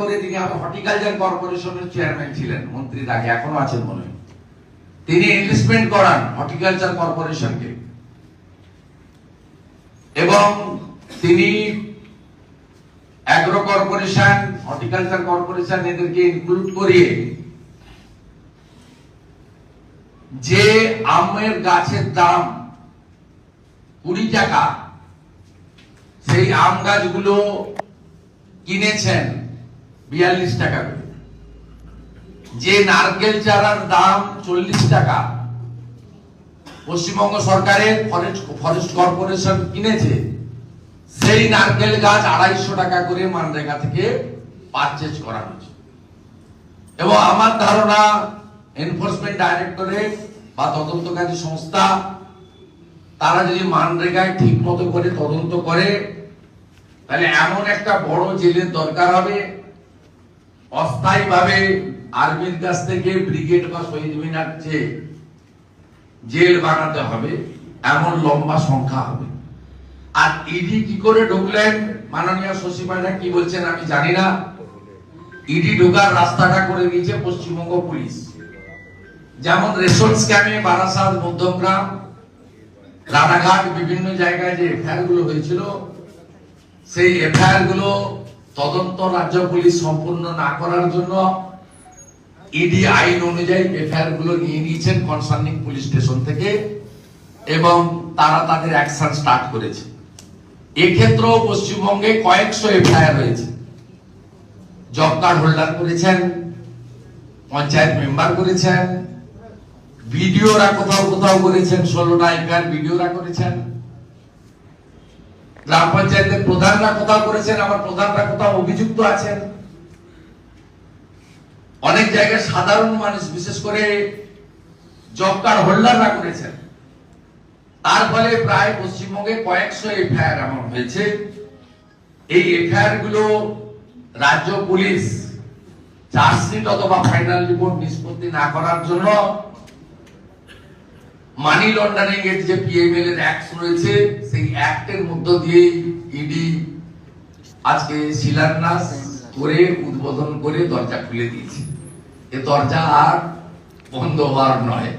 করে তিনি হর্টিকালচার কর্পোরেশনের চেয়ারম্যান ছিলেন মন্ত্রীর আগে এখনও আছেন মনে হয়। তিনি ইনভেস্টমেন্ট করান হর্টিকালচার কর্পোরেশনকে এবং তিনি অ্যাগ্রো কর্পোরেশন হর্টিকালচার কর্পোরেশন এদেরকে ইনক্লুড করিয়ে যে আমের গাছের দাম কুড়ি টাকা, সেই আম গাছগুলো কিনেছেন। বিয়াল্লিশ টাকা করে। যে নারকেল চারার দাম চল্লিশ টাকা, পশ্চিমবঙ্গ সরকারের ফরেস্ট ফরেস্ট কর্পোরেশন কিনেছে, সেই নারকেল গাছ আড়াইশো টাকা করে মানরেগা থেকে পারচেজ করা হয়েছে। এবং আমার ধারণা এনফোর্সমেন্ট ডাইরেক্টরেট বা তদন্তকারী সংস্থা, তারা যদি মানরেগায় ঠিক মতো করে তদন্ত করে, তাহলে এমন একটা বড় জেলের দরকার হবে অস্থায়ী ভাবে আর্মির কাছ থেকে ব্রিগেড বা শহীদ মিনার চেয়ে জেল বানাতে হবে, এমন লম্বা সংখ্যা হবে। আর ইডি কি করে ঢুকলেন? মাননীয় শশী পায়রা কি বলছেন আমি জানি না। ইডি ঢোকার রাস্তাটা করে দিয়েছে পশ্চিমবঙ্গ পুলিশ। যেমন রেশন স্ক্যামে বারাসাত, মধ্যমগ্রাম, রানাঘাট, বিভিন্ন জায়গায় যে এফআইআরগুলো হয়েছিল, সেই এফআইআরগুলো তদন্ত রাজ্য পুলিশ সম্পূর্ণ না করার জন্য ইডি আইন অনুযায়ী এফআইআরগুলো নিয়ে নিয়েছেন কনসার্নিং পুলিশ স্টেশন থেকে এবং তারা তাদের অ্যাকশন স্টার্ট করেছে। এক্ষেত্রেও পশ্চিমবঙ্গে কয়েকশো এফআইআর রয়েছে। জব কার্ড হোল্ডার করেছেন, পঞ্চায়েত মেম্বার করেছেন, ভিডিওরা কোথাও কোথাও করেছেন, ষোলোটা এফআইআর ভিডিওরা করেছেন। গ্রাম পঞ্চায়েতের প্রধানরা কোথাও করেছেন, আবার প্রধানরা কোথাও অভিযুক্ত আছেন। অনেক জায়গায় সাধারণ মানুষ, বিশেষ করে জব কার্ড হোল্ডাররা করেছেন। তার ফলে প্রায় পশ্চিমবঙ্গে কয়েকশো এফআইআর এমন হয়েছে। এই এফআইআরগুলো রাজ্য পুলিশ, চার্জশিট অথবা ফাইনাল রিপোর্ট নিষ্পত্তি না করার জন্য মানি লন্ডারিং এর যে পিএমএল এর অ্যাক্ট রয়েছে, সেই অ্যাক্টের মধ্য দিয়ে ইডি আজকে শিলান্যাস করে, উদ্বোধন করে দরজা খুলে দিয়েছে। এ দরজা আর বন্ধ হওয়ার নয়।